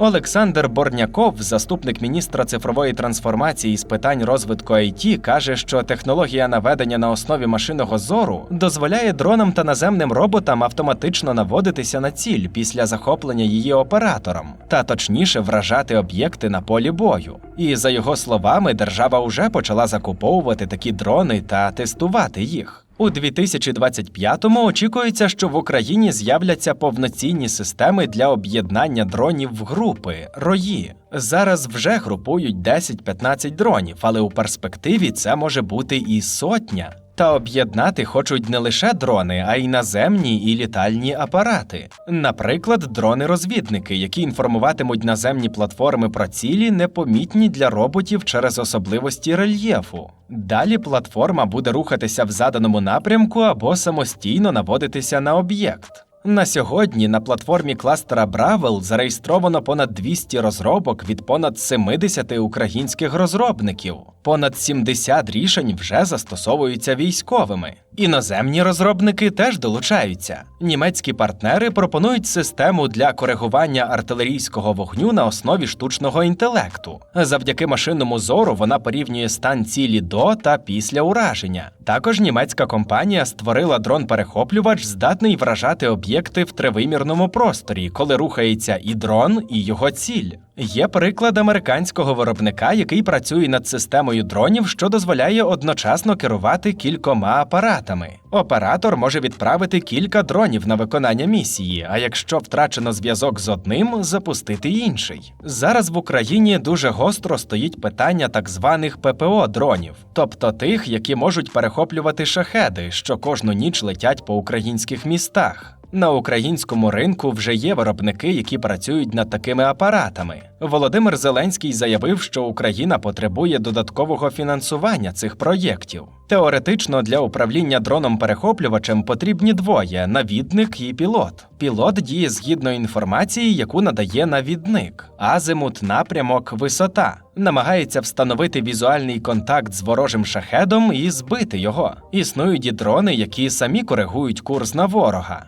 Олександр Борняков, заступник міністра цифрової трансформації з питань розвитку IT, каже, що технологія наведення на основі машинного зору дозволяє дронам та наземним роботам автоматично наводитися на ціль після захоплення її оператором, та точніше вражати об'єкти на полі бою. І за його словами, держава уже почала закуповувати такі дрони та тестувати їх. У 2025-му очікується, що в Україні з'являться повноцінні системи для об'єднання дронів в групи рої. Зараз вже групують 10-15 дронів, але у перспективі це може бути і сотня. Та об'єднати хочуть не лише дрони, а й наземні і літальні апарати. Наприклад, дрони-розвідники, які інформуватимуть наземні платформи про цілі, непомітні для роботів через особливості рельєфу. Далі платформа буде рухатися в заданому напрямку або самостійно наводитися на об'єкт. На сьогодні на платформі кластера Бравел зареєстровано понад 200 розробок від понад 70 українських розробників. Понад 70 рішень вже застосовуються військовими. Іноземні розробники теж долучаються. Німецькі партнери пропонують систему для коригування артилерійського вогню на основі штучного інтелекту. Завдяки машинному зору вона порівнює стан цілі до та після ураження. Також німецька компанія створила дрон-перехоплювач, здатний вражати об'єкти в тривимірному просторі, коли рухається і дрон, і його ціль. Є приклад американського виробника, який працює над системою дронів, що дозволяє одночасно керувати кількома апаратами. Оператор може відправити кілька дронів на виконання місії, а якщо втрачено зв'язок з одним, запустити інший. Зараз в Україні дуже гостро стоїть питання так званих ППО дронів, тобто тих, які можуть перехоплювати шахеди, що кожну ніч летять по українських містах. На українському ринку вже є виробники, які працюють над такими апаратами. Володимир Зеленський заявив, що Україна потребує додаткового фінансування цих проєктів. Теоретично для управління дроном-перехоплювачем потрібні двоє навідник і пілот. Пілот діє згідно інформації, яку надає навідник, азимут, напрямок, висота. Намагається встановити візуальний контакт з ворожим шахедом і збити його. Існують і дрони, які самі коригують курс на ворога.